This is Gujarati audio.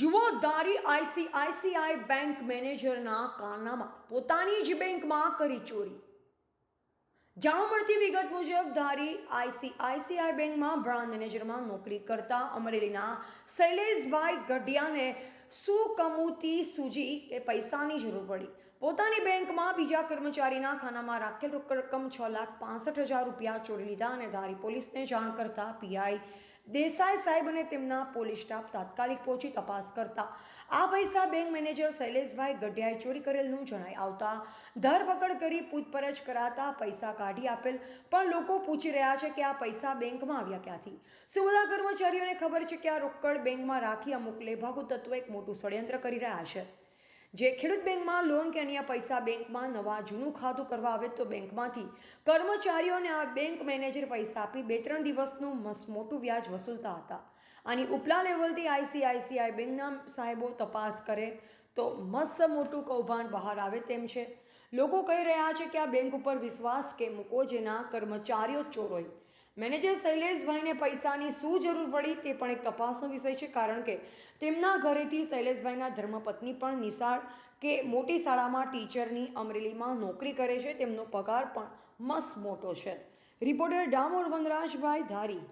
જુઓ ધારી આઈસીઆઈસીઆઈ બેંક મેનેજરના કારનામાં પોતાની જ બેંકમાં કરી ચોરી. જાણવા મળતી વિગત મુજબ, ધારી આઈસીઆઈસીઆઈ બેંકમાં બ્રાન્ચ મેનેજરમાં નોકરી કરતા અમરેલીના શૈલેષભાઈ ગઢિયાને સુકમુતી કમૂતી સૂજી કે પૈસાની જરૂર પડી. પોતાની બેંકમાં બીજા કર્મચારીના ખાનામાં રાખેલ રકમ છ લાખ પાસઠ હજાર રૂપિયા ચોરી લીધા અને ધારી પોલીસને જાણ કરતા પીઆઈ દેસાઈ સાહેબ અને તેમના પોલીસ સ્ટાફ તાત્કાલિક પહોંચી તપાસ કરતા. આ પૈસા બેંક મેનેજર શૈલેષભાઈ ગઢિયાએ ચોરી કરેલનું જણાઈ આવતા. ધરપકડ કરી પૂછપરછ કરાતા પૈસા કાઢી આપેલ, પણ લોકો પૂછી રહ્યા છે કે આ પૈસા બેંકમાં આવ્યા ક્યાંથી? શું બધા કર્મચારીઓને ખબર છે કે આ રોકડ બેંકમાં રાખી અમુક લેભાગુ તત્વો એક મોટું ષડયંત્ર કરી રહ્યા છે? જે ખેડૂત બેંકમાં લોન કે અન્ય પૈસા બેંકમાં નવા જૂનું ખાતું કરવા આવે તો બેંકમાંથી કર્મચારીઓને આ બેંક મેનેજર પૈસા આપી બે ત્રણ દિવસનું મસ્ત મોટું વ્યાજ વસૂલતા હતા. આની ઉપલા લેવલથી આઈસીઆઈસીઆઈ બેંકના સાહેબો તપાસ કરે તો મસ્ત મોટું કૌભાંડ બહાર આવે તેમ છે. લોકો કહી રહ્યા છે કે આ બેંક ઉપર વિશ્વાસ કે મૂકો જેના કર્મચારીઓ ચોર હોય મેનેજર શૈલેષભાઈને પૈસાની શું જરૂર પડી તે પણ એક તપાસનો વિષય છે, કારણ કે તેમના ઘરેથી શૈલેષભાઈના ધર્મપત્ની પણ નિશાળ કે મોટી શાળામાં ટીચરની અમરેલીમાં નોકરી કરે છે, તેમનો પગાર પણ મસ્ત મોટો છે. રિપોર્ટર ડામોર વનરાજભાઈ ધારી.